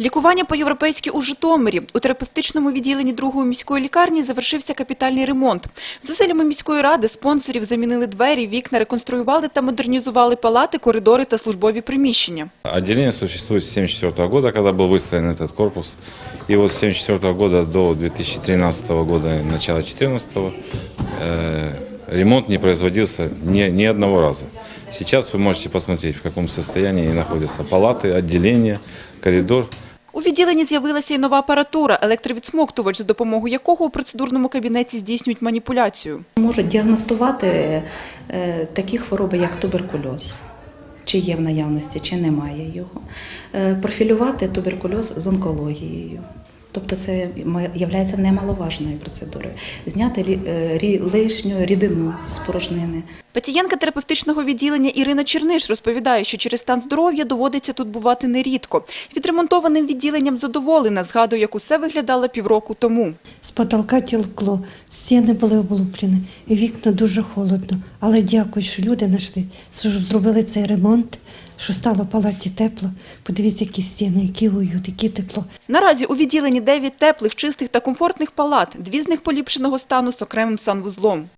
Лікування по-європейськи у Житомирі. У терапевтичному відділенні другої міської лікарні завершився капітальний ремонт. Зусиллями міської ради спонсорів замінили двері, вікна, реконструювали та модернізували палати, коридори та службові приміщення. Отделение существует с 1974 года, когда был выстроен этот корпус. И вот с 1974 года до 2013 года, начала 2014, э, ремонт не производился ни, ни одного раза. Сейчас вы можете посмотреть, в каком состоянии находятся палаты, отделение, коридор. У відділенні з'явилася і нова апаратура, електровідсмоктувач, за допомогою якого у процедурному кабінеті здійснюють маніпуляцію. Можуть діагностувати е, такі хвороби, як туберкульоз, чи є в наявності, чи немає його. Е, профілювати туберкульоз з онкологією. Тобто це є немаловажною процедурою. Зняти лі- е, рі- лишню рідину з порожнини. Пацієнтка терапевтичного відділення Ірина Черниш розповідає, що через стан здоров'я доводиться тут бувати нерідко. Відремонтованим відділенням задоволена, згадує, як усе виглядало півроку тому. З потолка тілкло, стіни були облуплені, і вікна дуже холодно. Але дякую, що люди знайшли, що зробили цей ремонт, що стало в палаті тепло. Подивіться, які стіни, які уют, які тепло. Наразі у відділенні 9 теплих, чистих та комфортних палат, дві з них поліпшеного стану з окремим санвузлом.